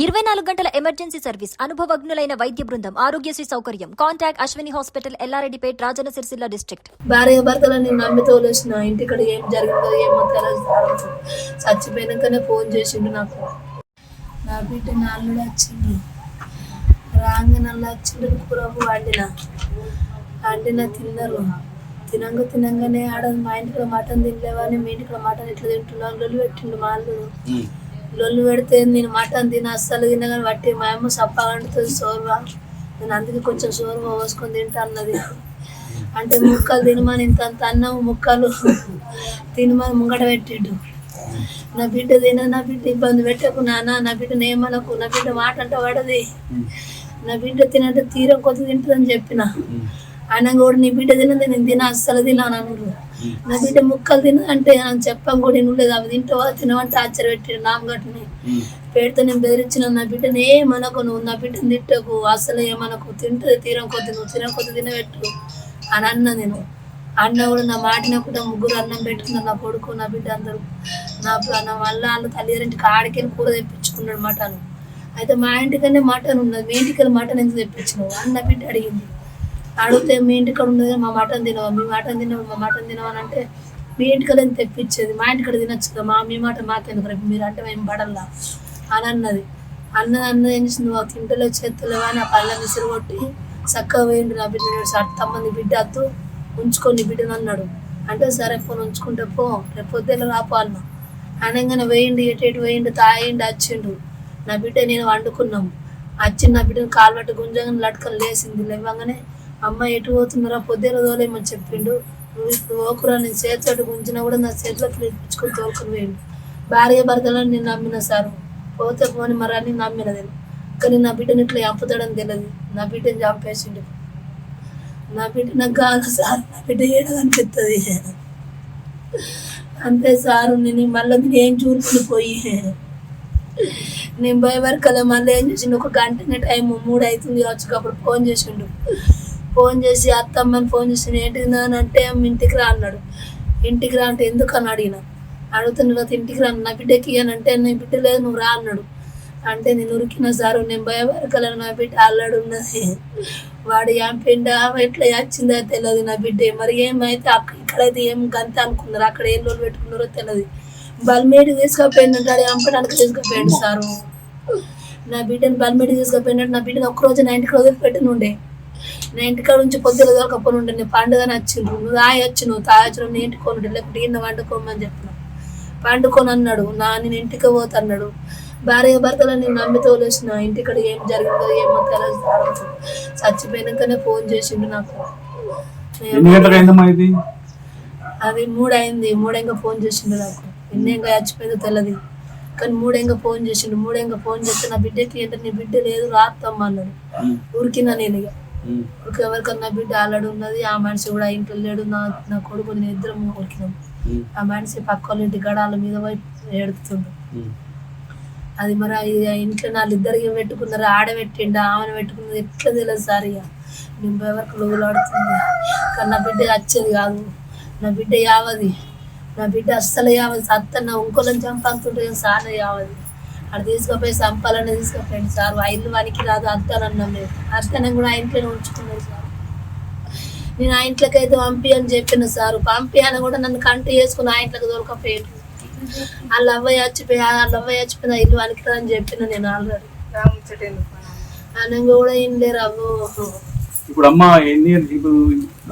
ఇరవై నాలుగు గంటల ఎమర్జెన్సీ సర్వీస్. అనుభవజ్ఞులైన వైద్య బృందం ఆరోగ్యశ్రీ సౌకర్యం. Contact Ashwini hospital Yellareddypet Rajanna Sircilla district. భార్య భర్తలని నమ్మి తోలేసిన ఇంటికడ ఏం జరిగిందో ఏమో తెలియదు చచ్చిపోయినాకనే ఫోన్ చేసిండు నాకు. నా బిడ్డ నాల్లుడు వచ్చిండు రాంగ నల్ల వచ్చిండు కూరకు వండిన. వండిన తిన్నారు. తినంగా తినంగానే ఆడ మా ఇంటికి మటన్ తినలేవని మీ ఇంటికి మటన్ ఇట్లా తింటున్నాను పెట్టిండు మా అల్లుడు. లొల్లు పెడితే నేను మటన్ తిన అస్సలు తినగాని బట్టి మా అమ్మ సప్ప సోర్వా. నేను అందుకే కొంచెం సోర్వా పోసుకొని తింటా అన్నది. అంటే ముక్కలు తినమని ఇంత అంత అన్నం ముక్కలు తినమని ముంగట పెట్టిండు. నా బిడ్డ తిన నా బిడ్డ ఇబ్బంది పెట్టకు నాన్న నా బిడ్డ నేమనకు నా బిడ్డ మాట అంటే పడది. నా బిడ్డ తినంటే తీరం కొద్ది తింటుందని చెప్పిన. ఆయన కూడా నీ బిడ్డ తినది నేను తిన అస్సలు తినాను అన్నారు. నా బిడ్డ ముక్కలు తిన అంటే అని చెప్పం కూడా నువ్వు అవి తింటావా తినవంటే ఆశ్చర్య పెట్టిండు నామగట్టుని పెడితే నేను బెదిరించిన నా బిడ్డను ఏమనకు నువ్వు నా బిడ్డను తిట్టకు అసలు ఏమనకు తింటుంది తీరం కొద్ది నువ్వు తిన కొద్ది తినబెట్టు అని అన్న నేను. అన్న కూడా నా మాటిన కూడా ముగ్గురు అన్నం పెట్టుకున్నారు నా కొడుకు నా బిడ్డ అందరూ నా నా వల్ల వాళ్ళు తల్లిదండ్రికి ఆడికెళ్ళి కూర తెప్పించుకున్నాడు మటన్. అయితే మా ఇంటికనే మటన్ ఉన్నది మీ ఇంటికెళ్ళి మటన్ ఎందుకు తెప్పించినావు? అన్న బిడ్డ అడిగింది. అడిగితే మీ ఇంటికాడ ఉండదు మా మటన్ తినవా మీ మటన్ తినవా మా మటన్ తినవా అని అంటే మీ ఇంటికాడ ఎందుకు తెప్పించేది? మా ఇంటికాడ తినొచ్చు కదా మా మీ మాట మాకు ఎందుకు రేపు? మీరు అంటే మేము పడల్లా? అని అన్నది. అన్నది అన్నది ఏం చేసింది? ఒక ఇంటిలో చేతులు కానీ ఆ పళ్ళ విసిరి కొట్టి చక్కగా వేయండి నా బిడ్డ తమ్మంది బిడ్డ అత్తు ఉంచుకొని బిడ్డను అన్నాడు. అంటే సరే ఫోన్ ఉంచుకుంటే పో రేపు పొద్దున్న రాపో అనగానే వేయండి ఎటు ఎటు వేయండి తాయండి వచ్చిండు నా బిడ్డ నేను వండుకున్నాం. వచ్చి నా బిడ్డను కాలు పట్టి గుంజంగా లటకలు లేసింది లేవగానే అమ్మ ఎటు పోతున్నారా? పొద్దున తోలేమని చెప్పిండు. నువ్వు ఇప్పుడు ఓకురా నేను చేతితోటి గుంజినా కూడా నా చేతిలోకి పిలిపించుకొని తోలుకొని వేయండి భార్య భర్తలను నేను నమ్మిన సారు. పోతే పోని మరి అని నమ్మిన కానీ నా బిడ్డని ఇట్లా చంపుతాడని తెలియదు నా బిడ్డని చంపేసిండు. నా బిడ్డ నాకు కాదు సార్. నా బిడ్డ ఏడ అనిపిస్తుంది అంతే సారు నేను మళ్ళీ నేను ఏం చూరుకుని పోయి. నేను భయపడకలే. మళ్ళీ ఏం చేసిండు? ఒక గంటనే టైం మూడు అవుతుంది వచ్చి అప్పుడు ఫోన్ చేసిండు. ఫోన్ చేసి అత్తమ్మని ఫోన్ చేసి ఏంటి అంటే "అమ్మ ఇంటికి రా అన్నాడు. ఇంటికి రా అంటే ఎందుకు అని అడిగిన? అడుగుతున్న తర్వాత ఇంటికి రా నా బిడ్డకి అని అంటే నీ బిడ్డ లేదు నువ్వు రా అన్నాడు. అంటే నేను ఉరికిన సారు నేను భయపడగలను నా బిడ్డ అల్లాడు ఉన్నది వాడు ఏం పిండ ఎట్లా వచ్చిందో తెలియదు నా బిడ్డ. మరి ఏమైతే అక్కడ ఇక్కడైతే ఏం గంత అనుకున్నారు? అక్కడ ఏం లోన్ పెట్టుకున్నారో తెలియదు బల్మేడికి తీసుకుపోయిండు అంటాడు. చంపడానికి తీసుకుపోయాడు సారు? నా బిడ్డను బల్మేడికి తీసుకుపోయినట్టు నా బిడ్డను ఒక్క రోజు నా ఇంటికి పెట్టినుండే ఉండే నా ఇంటికాడ నుంచి పొద్దున దొరకపోను ఉండే నేను పండుగ నచ్చిండ్రు నువ్వు తాగొచ్చు నువ్వు తాగొచ్చు నువ్వు నీ ఇంటికి కొనుండే లేకపోతే ఈయన వండుకోమని చెప్పిన పండుకొని అన్నాడు నా నేను ఇంటికి పోతా అన్నాడు. భార్య భర్తలు నేను నమ్మి తోలేసిన ఇంటికాడ ఏం జరిగిందో ఏమో తెలియదు చచ్చిపోయినాకనే ఫోన్ చేసిండు నాకు. అది మూడైంది మూడేంగా ఫోన్ చేసిండు నాకు. ఎన్నేంగా చచ్చిపోయిందో తెలియదు కానీ మూడేంగా ఫోన్ చేసిండు మూడేంగా ఫోన్ చేస్తే నా బిడ్డకి ఏంటంటే నీ బిడ్డ లేదు రాత్తమ్మ అన్నాడు. ఉరికినా నేను ఇక ఊరికి ఎవరికన్నా బిడ్డ ఆల్రెడీ ఉన్నది ఆ మనిషి కూడా ఇంట్లో లేడు నా నా కొడుకు నేను ఇద్దరం ఉరికినాం ఆ మనిషి పక్క వాళ్ళ ఇంటి గడాల మీద పోయి ఏడుతుండు. అది మరి ఇంట్లో వాళ్ళిద్దరికి పెట్టుకున్నారు ఆడబెట్టిండు ఆమెను పెట్టుకున్నది ఎట్లా తెలియదు సార్ ఇక నేను ఎవరికి లోగులాడుతుంది కానీ నా బిడ్డ వచ్చేది కాదు. నా బిడ్డ యావది. నా బిడ్డ అస్సలు యావది. సత్త నా ఇంకోళ్ళని చంపంతుంటే సార్ యావది. అక్కడ తీసుకుపోయి చంపాలని తీసుకుపోయింది సార్. ఆ ఇల్లు వానికి రాదు అత్తానన్నాం మేము. అత్తనం కూడా ఆ ఇంట్లోనే ఉంచుకున్నాడు సార్. నేను ఆ ఇంట్లోకి అయితే పంపి అని చెప్పిన సార్. పంపి అని కూడా నన్ను కంటి చేసుకుని ఆ ఇంట్లోకి దొరకపోయాడు వాళ్ళ అవ్వయ్య చచ్చిపోయి వాళ్ళ అవ్వయ్య చచ్చిపోయిన ఇల్లు వానికి అని చెప్పిన నేను ఆల్రెడీ. ఆయన కూడా ఏం లేరు అవ్వ. ఇప్పుడు అమ్మ ఎన్ని ఇప్పుడు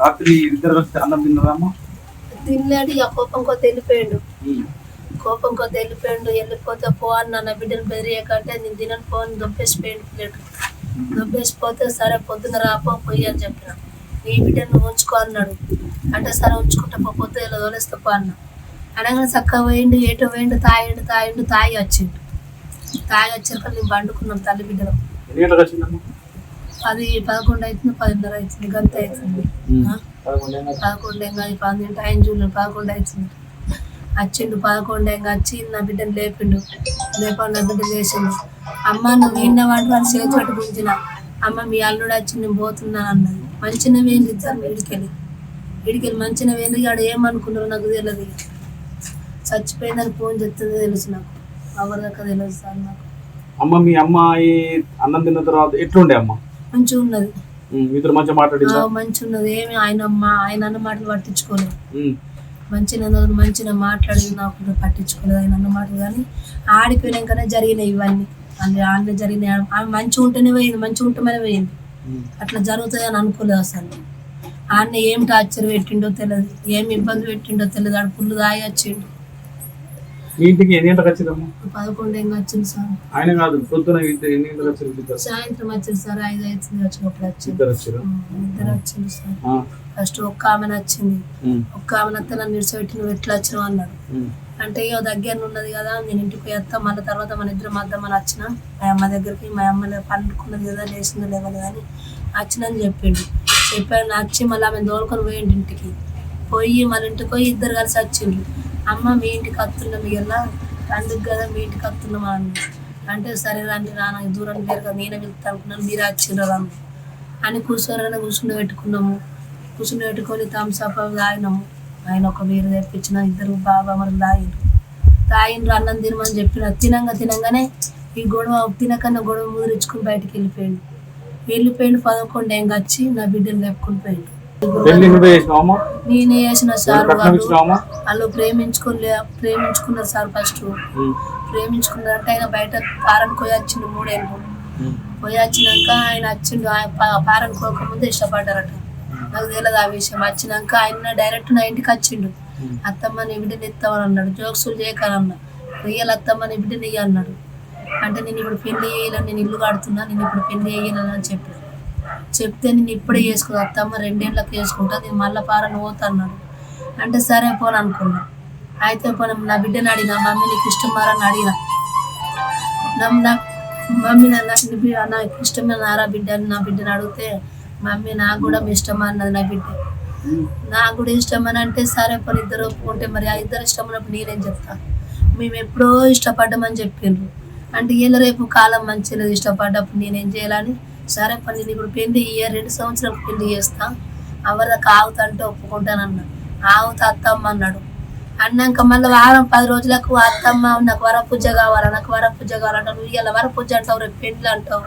రాత్రి ఇద్దరు వస్తే అన్నం తిన్నదా అమ్మ? తిన్నాడు ఇక కోపం కొద్ది వెళ్ళిపోయాడు కోపం కొద్ది వెళ్ళిపోయాడు వెళ్ళిపోతే పో అన్న నా బిడ్డను బెదిరియకంటే నేను తినను పోని దొబ్బేసిపోయాడు ప్లేట్ దొబ్బేసిపోతే సరే పొద్దున రాపో పోయి అని చెప్పిన. నీ బిడ్డను ఉంచుకో అన్నాడు. అంటే సరే ఉంచుకుంటా పో పొద్దు ఇలా తోలేస్తే పో అన్న. అనగానే చక్కగా పోయిండు ఏటో పోయిండు తాగిండు తాగిండు తాగి వచ్చిండు. తాగి వచ్చాక నేను పండుకున్నాం తల్లి బిడ్డలు పది పదకొండు అవుతుంది పదిన్నర అవుతుంది గంట అవుతుంది? పదకొండు పన్నెండు ఆయన చూడలేదు పదకొండు అవుతుంది వచ్చిండు పదకొండు ఎంగా వచ్చి నా బిడ్డను లేపిండు లేపండి నా బిడ్డ లేచిండు అమ్మ నువ్వు విన్న వాటి వాళ్ళు చేతి పట్టు గుంజిన. అమ్మ మీ అల్లుడు వచ్చి నేను పోతున్నాను అన్నది. మంచిగా వేయండి ఇద్దరు ఇడికెళ్ళి ఇడికెళ్ళి మంచిగా వేయండి ఆడ ఏమనుకున్నారు నాకు తెలియదు చచ్చిపోయిందని ఫోన్ చెప్తుంది తెలుసు నాకు. ఎవరి దాకా తెలియదు సార్ నాకు. అమ్మ మీ అమ్మాయి అన్నం తిన్న తర్వాత ఎట్లుండే అమ్మ? మంచిగా ఉన్నది. మంచిగా మాట్లాడిందా? మంచిగా ఉన్నది. ఏమి ఆయన మా ఆయన అన్న మాటలు పట్టించుకోలేదు. మంచిగా మంచిగా మాట్లాడింది నాకు పట్టించుకోలేదు ఆయన అన్న మాటలు కానీ ఆడిపోయినాకనే జరిగినాయి ఇవన్నీ. అంటే ఆడనే జరిగినాయి. ఆమె మంచిగా ఉంటేనే పోయింది మంచిగా ఉంటేనే పోయింది. అట్లా జరుగుతుంది అని అనుకోలేదు అసలు. ఆయన ఏం టార్చర్ పెట్టిండో తెలియదు ఏం ఇబ్బంది పెట్టిండో తెలియదు ఆడ పుల్లు దాగి వచ్చిండు. ఇంటికి ఎన్ని గంటలకు వచ్చిందమ్మ? పదకొండు ఏం వచ్చింది సార్? ఆయన కాదు పొద్దున ఎన్ని గంటలకు వచ్చారు ఇద్దరు? సాయంత్రం వచ్చింది సార్ ఐదు అవుతుంది వచ్చినప్పుడు వచ్చింది. ఇద్దరు వచ్చారు ఉమ్, ఇద్దరు వచ్చింది సార్. ఫస్ట్ ఒక్క ఆమె నచ్చింది. ఒక్క ఆమె నత్త నన్ను నిడిచిపెట్టి నువ్వు ఎట్లా వచ్చినావు అన్నాడు. అంటే ఇక దగ్గర ఉన్నది కదా నేను ఇంటికి పోయి వస్తా మళ్ళీ తర్వాత మన ఇద్దరు మధ్య మన వచ్చిన మా అమ్మ దగ్గరికి మా అమ్మ పండుకున్నది కదా లేచిందో లేవలేదు అని వచ్చినని చెప్పిండు. చెప్పాడు వచ్చి మళ్ళీ ఆమె దోలుకొని పోయిండు ఇంటికి. పోయి మన ఇంటికి పోయి ఇద్దరు కలిసి వచ్చిండ్రు. అమ్మ మీ ఇంటికి వస్తున్నాం ఇలా పండుగ కదా మీ ఇంటికి వస్తున్నాం అని అంటే సరే రండి నాన్న దూరం లేరు కదా నేనే వెళ్తా అనుకున్నాను మీరే వచ్చిండ్రు అని కూర్చోరని కూర్చుని పెట్టుకున్నాము. కూర్చుని పెట్టుకొని థమ్స్అప్ తాగినాము. ఆయన ఒక వేరు తెప్పించిన ఇద్దరు బాబా మరి తాగిండ్రు. తాగిండ్రు అన్నం తినమని చెప్పిన తినంగా తినంగానే ఈ గొడవ తినకన్నా గొడవ ముదిరించుకుని బయటికి వెళ్ళిపోయిండు. వెళ్ళిపోయిండు పదకొండు ఏం వచ్చి నా బిడ్డను లేపుకొని పోయిండు. నేనే చేసిన సార్ వాళ్ళు. వాళ్ళు ప్రేమించుకోలే ప్రేమించుకున్నారు సార్ ఫస్ట్ ప్రేమించుకున్నారంటే ఆయన బయట పారని పోయి వచ్చిండు మూడేళ్ళు. పోయి వచ్చినాక ఆయన వచ్చిండు ఆయన పా- పారని పోకముందు ఇష్టపడ్డారట. నాకు తెలియదు ఆ విషయం. వచ్చినాక ఆయన డైరెక్ట్ నా ఇంటికి వచ్చిండు. అత్తమ్మ నీ బిడ్డని ఎత్తామని అన్నాడు జోక్సులు చేయకనన్నా. రియల్ అత్తమ్మ నీ బిడ్డని ఇయ్య అన్నాడు. అంటే నేను ఇప్పుడు పెళ్ళి చేయలేను నేను ఇల్లు కడుతున్నా నేను ఇప్పుడు పెళ్ళి చేయలేను అని చెప్పాను. చెప్తే నేను ఇప్పుడే చేసుకున్నా అత్తమ్మ రెండేళ్ళకి చేసుకుంటా. నేను మళ్ళీ పారని పోతా అన్నాడు. అంటే సరే పోను అనుకున్నా. అయితే పోను నా బిడ్డని అడిగిన మమ్మీ నీకు ఇష్టం మారని అడిగిన. నా మమ్మీ నాకు ఇష్టమైన నారా బిడ్డ అని నా బిడ్డని అడిగితే మమ్మీ నాకు కూడా ఇష్టం అన్నది నా బిడ్డ. నాకు కూడా ఇష్టం అని అంటే సరే పని ఇద్దరు ఒప్పుకుంటే మరి ఆ ఇద్దరు ఇష్టం ఉన్నప్పుడు నేనేం చెప్తా? మేము ఎప్పుడో ఇష్టపడ్డామని చెప్పిండ్రు. అంటే వీళ్ళ రేపు కాలం మంచి లేదు ఇష్టపడ్డప్పుడు నేనేం చేయాలని? సరే పని నేను ఇప్పుడు పెళ్ళి ఇయర్ రెండు సంవత్సరాలు పెళ్ళి చేస్తా. ఎవరికి ఆవుతంటే ఒప్పుకుంటానన్నా. ఆగుతా అత్తమ్మ అన్నాడు. అన్నాక మళ్ళీ వారం పది రోజులకు అత్తమ్మ నాకు వర పూజ కావాలా నాకు వర పూజ కావాలంటావు నువ్వు ఇలా వర పూజ అంటావు రేపు పెళ్ళి అంటావు.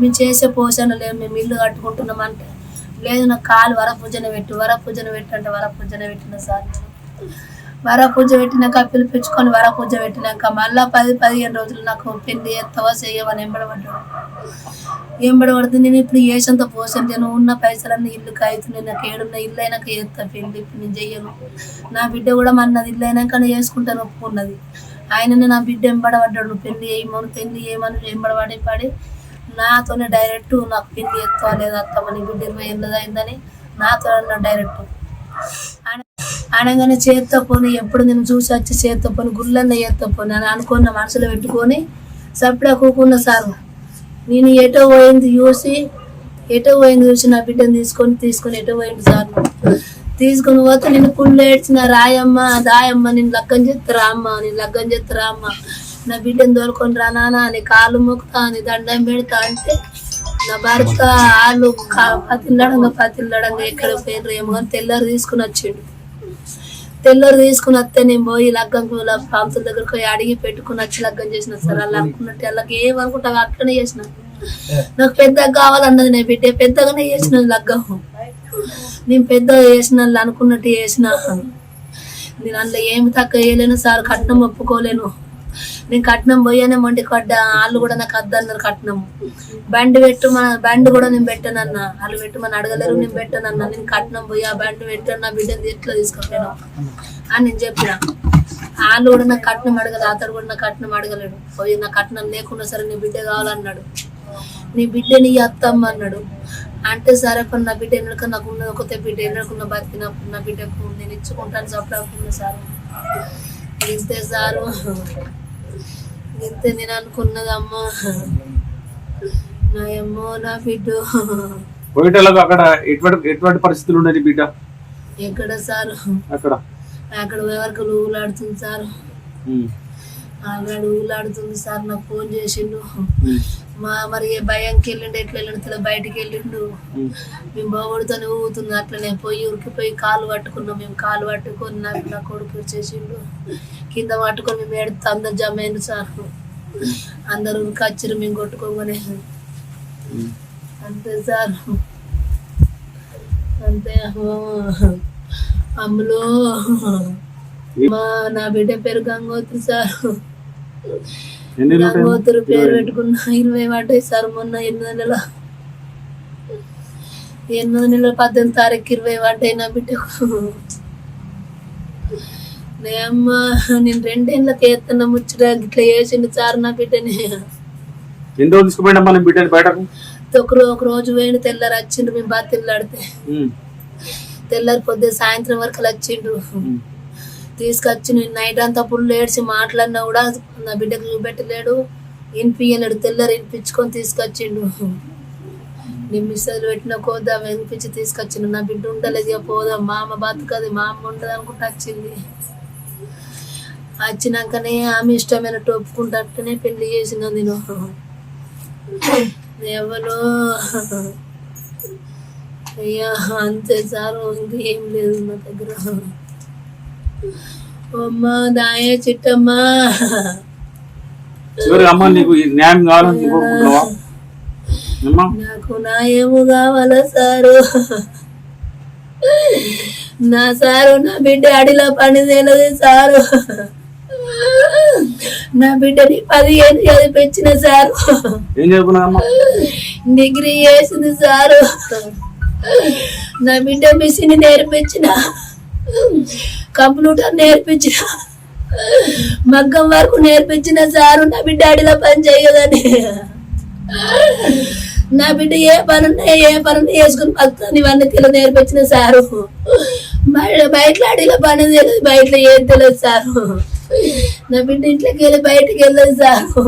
మేము చేసే పోషణ లేదు మేము ఇల్లు కట్టుకుంటున్నాం అంటే. లేదు నాకు కాలు వర పూజన పెట్టు వర పెట్టు అంటే వరపూజన పెట్టిన సార్ నేను. వర పూజ పెట్టినాక పిలిపించుకొని వర పూజ పెట్టినాక మళ్ళా పది పదిహేను రోజులు నాకు పెళ్ళి ఎత్తవా చేయవని ఎంబడబడ్డాడు. ఎంబడబడితే నేను ఇప్పుడు ఏసంత పోసాను నేను ఉన్న పైసలన్నీ ఇల్లుకి అవుతున్నాయి నాకు ఏడున్న ఇల్లు అయినాక చేస్తా పెళ్ళి ఇప్పుడు నేను చెయ్యను. నా బిడ్డ కూడా మన్నది ఇల్లు అయినాక నేను చేసుకుంటాను ఒప్పుకున్నది ఆయననే నా బిడ్డ ఎంబడబడ్డాడు పెళ్ళి చేయమని పెళ్ళి చేయమని ఎంబడబడి పడి నాతోనే డైరెక్ట్ నాకు పిండి ఎత్తా లేదా అత్తమ్మ నీ బిడ్డ ఇరవై అయిందని నాతో డైరెక్ట్. అనగానే చేత్తో పోని ఎప్పుడు నేను చూసి వచ్చి చేత్తో పోని గుళ్ళన్న చేత్తో పోని అని అనుకున్న మనసులో పెట్టుకొని సప్పుడే కూకున్న సారు నేను ఎటో పోయింది చూసి ఎటో పోయింది చూసి నా బిడ్డను తీసుకొని తీసుకొని ఎటో పోయింది సార్? తీసుకొని పోతే నేను పుల్లు ఏడ్చిన రాయమ్మ దాయమ్మ నేను లగ్గం చేస్తారా అమ్మ నేను లగ్గం చేస్తారా అమ్మ నా బిడ్డను తోలుకొని రా నాన్న అని కాలు మొక్కుతా అని దండం పెడతా అంటే నా భర్త వాళ్ళు కా- పతిల్లడంగా పతిల్లడంగా ఎక్కడ పోయినరు ఏమో కానీ తెల్లారు తీసుకుని వచ్చిండు. తెల్లరు తీసుకుని వస్తే నేను పోయి లగ్గం పంతుల దగ్గరకు పోయి అడిగి పెట్టుకుని వచ్చి లగ్గం చేసిన సార్ అలా అనుకున్నట్టు వాళ్ళకి ఏమనుకుంటా అట్లనే చేసిన. నాకు పెద్దగా కావాలన్నది నేను బిడ్డ పెద్దగానే చేసిన లగ్గం. నేను పెద్దగా చేసిన అనుకున్నట్టు చేసిన. నేను అందులో ఏమి తక్కువ చేయలేను సార్ కట్నం ఒప్పుకోలేను. నేను కట్నం పోయానే మొండి కడ్డ వాళ్ళు కూడా నాకు అద్దన్నారు కట్నం. బండి పెట్టు మన బండి కూడా నేను పెట్టానన్న. వాళ్ళు పెట్టమని అడగలేరు నేను పెట్టానన్న. నేను కట్నం పోయి ఆ బండి పెట్టాను నా బిడ్డని ఎట్లా తీసుకుంటాను అని నేను చెప్పిన. వాళ్ళు కూడా నాకు కట్నం అడగలేదు అతడు కూడా నాకు కట్నం అడగలేడు. పోయి నా కట్నం లేకుండా సరే నీ బిడ్డ కావాలన్నాడు. నీ బిడ్డని అత్తమ్మ అన్నాడు. అంటే సరే పని నా బిడ్డ ఎన్నడక నాకు ఉన్నది ఒకతే బిడ్డ ఎన్నడకున్న బతికినప్పుడు నా బిడ్డకు నేను ఇచ్చుకుంటాను సప్పుడు సార్. ఇంతే సారు. ఇంతే నేను అనుకున్నది అమ్మా నా బిడ్డ. పోయేటోళ్ళకు అక్కడ ఎటువంటి ఎటువంటి పరిస్థితులు ఉన్నాయి బిడ్డ? ఎక్కడ సార్? అక్కడ. అక్కడ ఎవరికి ఊలాడుతుంది సార్. ఆవిడ ఊలాడుతుంది సార్ నాకు ఫోన్ చేసిండు. మా మరి భయంకి వెళ్ళిండు ఎట్లా వెళ్ళిండు బయటికి వెళ్ళిండు. మేము బాగుడితోనే ఊగుతుంది అట్లనే పోయి ఉరికిపోయి కాలు పట్టుకున్నాం. మేము కాలు పట్టుకొని నాకు నా కొడుకు చేసిండు కింద పట్టుకొని మేము ఏడుతా అందరు జమ అయింది సార్. అందరూ కచ్చిరు మేము కొట్టుకోగానే. అంతే సార్. అంతే అమ్ములు. మా నా బిడ్డ పేరు గంగోత్రి సార్. గంగోత్రి పేరు పెట్టుకున్న ఇరవై పడ్డాయి మొన్న ఎనిమిది నెలల ఎనిమిది నెలల పద్దెనిమిది తారీఖు ఇరవై పడ్డాయి నా బిడ్డకు నేను రెండేళ్ళకి ఎత్తన ముచ్చట ఇట్లా వేసిండు సార్ నా బిడ్డని. ఎన్ని రోజులు తీసుకుపోయిండమ్మా నేను బిడ్డని బయటకు? ఒక రోజు పోయిన తెల్లారి వచ్చిండు మేము బాగా తెల్లాడితే తెల్లారి పొద్దున్న సాయంత్రం వరకు వచ్చిండ్రు ఉమ్. తీసుకొచ్చి నేను నైట్ అంతా ఫుల్ ఏడ్చి మాట్లాడినా కూడా నా బిడ్డకు చూపెట్టలేడు. వినిపించలేడు తెల్లారి వినిపించుకొని తీసుకొచ్చిండు. నిమిషాలు పెట్టిన కోదా వినిపించి తీసుకొచ్చిండు. నా బిడ్డ ఉండలేదు ఇక పోదాం మా అమ్మ బతుకది మా అమ్మ ఉండదు అనుకుంటా వచ్చింది. వచ్చినాకనే ఆమె ఇష్టమైన ఒప్పుకుంటట్టునే పెళ్ళి చేసిన నేను. ఎవరు అయ్యా అంతే సారు ఇంకేం లేదు నా దగ్గర. అమ్మా దాయే చిట్టమ్మా. చివరికి అమ్మ నీకు న్యాయం కావాలని కోరుకుంటున్నావా నాకు న్యాయము కావాలా సారు? నా సారు నా బిడ్డ అడిలో పని తెలియదు సారు. నా బిడ్డని పదిహేను చదివించిన సారు. డిగ్రీ చేసింది సారు. నా బిడ్డ మిషన్ నేర్పించిన. కంప్యూటర్ నేర్పించిన మగ్గం వరకు నేర్పించిన సారు నా బిడ్డ అడిలో పని చేయదని. నా బిడ్డ ఏ పనున్నా ఏ పనున్నా వేసుకుని పక్కన ఇవన్నీ తెలియదు నేర్పించిన సారు. బయట బయట అడిలో పని తెలియదు బయట ఏం తెలియదు సారు. నా బిడ్డ ఇంట్లోకి వెళ్ళి బయటకు వెళ్ళదు సారు.